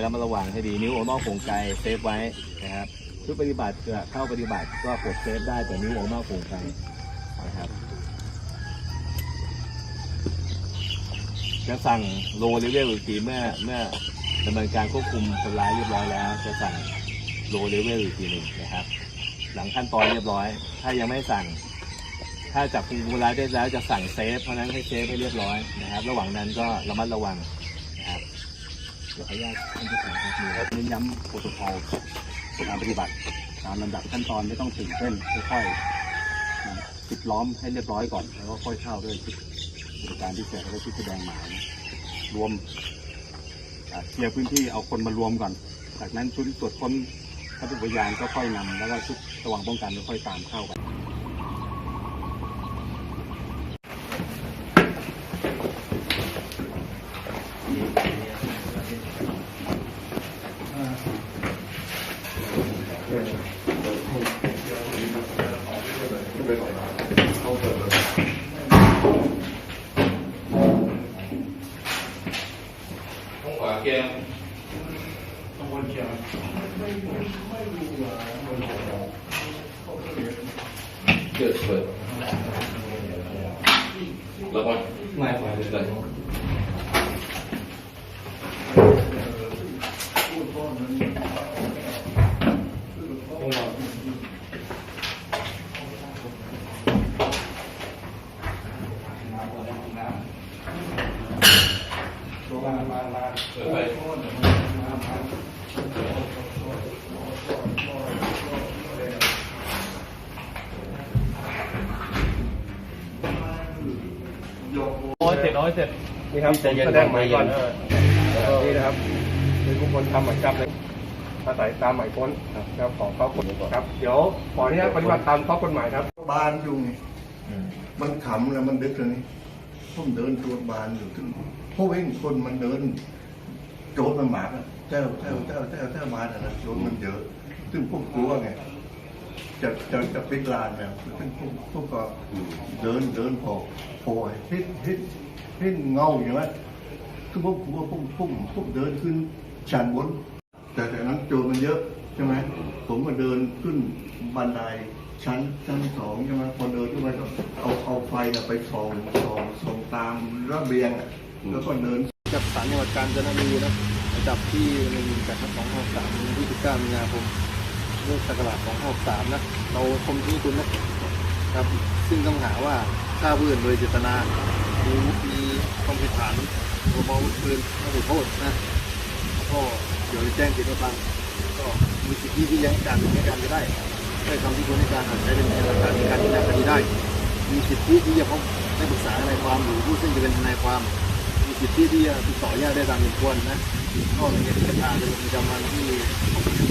แล้วมาระวังให้ดีนิ้วออกนอกโครงไกลเซฟไว้นะครับชุดปฏิบัติจะเข้าปฏิบัติก็กดเซฟได้แต่นิ้วออกนอกโครงไกลนะครับจะสั่งโลเลเวลอีกทีเมื่อเมื่อดำเนินการควบคุมคนร้ายเรียบร้อยแล้ว จะสั่งโลเลเวลอีกทีหนึ่งนะครับ หลังขั้นตอนเรียบร้อย ถ้ายังไม่สั่ง ถ้าจับกลุ่มคนร้ายได้แล้วจะสั่งเซฟเพราะนั้นให้เซฟให้เรียบร้อยนะครับ ระหว่างนั้นก็ระมัดระวัง ดี๋ยวขออนุญาตท่านผู้ชมครับเน้นย้ำโปรโตคอลการปฏิบัติตามลำดับขั้นตอนไม่ต้องตื่นเต้นค่อยๆปิดล้อมให้เรียบร้อยก่อน แล้วก็ค่อยเข้าด้วยชุดบริการพิเศษและชุดแสดงหมายรวมเคลียร์พื้นที่เอาคนมารวมก่อน จากนั้นชุดตรวจค้นวัตถุพยานก็ค่อยนำแล้วก็ชุดระวังป้องกันก็ค่อยตามเข้ากัน ขวาเกียร์เกิดเปิดแล้วก็ ไม่ไปเลยร้อยเจ็ดร้อยเจ็ดนี่ครับแสดงหมายก่อนนี่นะครับคือทุกคนทำหมายจับเลยอาศัยตามหมายค้นนะครับของข้อกฎหมายครับ เดี๋ยวขออนุญาตปฏิบัติตามข้อกฎหมายครับ บานอยู่ไงมันขำแล้วมันดึกเลยนี่ ผมเดินตรวจบานอยู่ถึงพวกเองคนมันเดิน โจรมันหมาเจ้าเจ้าเจ้าเจ้าเจ้ามาแต่ละโจรมันเยอะ ซึ่งพวกกลัวไงจะจะจะปิดลานเนี่ยซึ่งพวกพวกก็เดินเดินพอพอเห็นเห็นเห็นเงาอย่างนั้นคือพวกกลัวพวกพวกพวกเดินขึ้นชั้นบนแต่จากนั้นโจรมันเยอะใช่ไหมผมก็เดินขึ้นบันได ชั้นชั้นสองใช่ไหมพอเดินขึ้นไปก็เอาเอาไฟน่ะไปส่องส่องส่องตามระเบียงอะแล้วก็เดินจับสารจังหวัดกาญจนบุรีนะจับที่หนึ่งแปดสองหกสามวันที่สิบเก้ามีนาคมเรื่องศักราชสองหกสามนะเราคมที่คุณนะครับ ซึ่งต้องหาว่าฆ่าผู้อื่นโดยเจตนามีมีความผิดฐานประมอาวุธปืนไม่ถูกโทษนะก็เดี๋ยวจะแจ้งเกิดความก็มีสิทธิที่จะให้การให้การจะได้ ได้คำที่คุณในการอาจใช้เป็นพยานหลักฐานในการที่นาคดีได้ มีสิทธิที่จะพบได้ปรึกษาทนายความหรือผู้ซึ่งจะเป็นทนายความ มีสิทธิที่จะติดต่อญาติได้ตามสมควรนะก็ในเหตุการณ์เป็นประจำวันที่